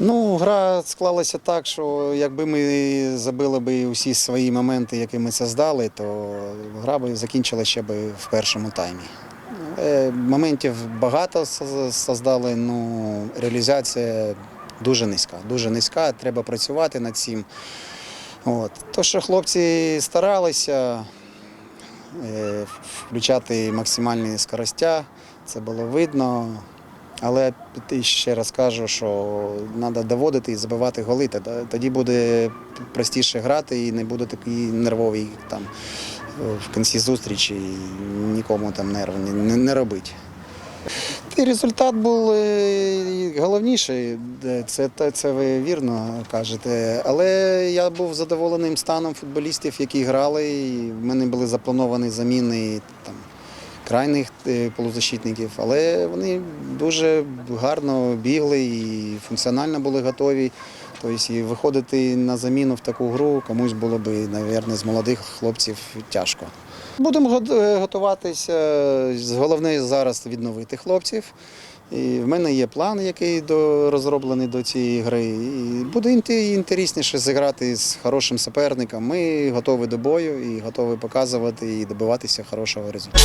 Гра склалася так, що якби ми забили би усі свої моменти, які ми создали, то гра би закінчила ще би в першому таймі. Моментів багато соз- создали, ну реалізація дуже низька. Дуже низька, треба працювати над цим. От. То, що хлопці старалися е, включати максимальні скоростя, це було видно. Але ще раз кажу, що треба доводити і забивати голи. Тоді- буде простіше грати і не буде такий нервовий там в кінці зустрічі і нікому там нерв не, не, робити. І результат був е, головніший, це, це ви вірно кажете. Але я був задоволеним станом футболістів, які грали. І в мене були заплановані заміни там, крайніх е, полузащитників, але вони дуже гарно бігли і функціонально були готові. Тобто і виходити на заміну в таку гру комусь було б, мабуть, з молодих хлопців тяжко. Будемо е, готуватися. Головне зараз відновити хлопців. І в мене є план, який до, розроблений до цієї гри. І буде інте- інтересніше зіграти з хорошим суперником. Ми готові до бою і готові показувати і добиватися хорошого результату.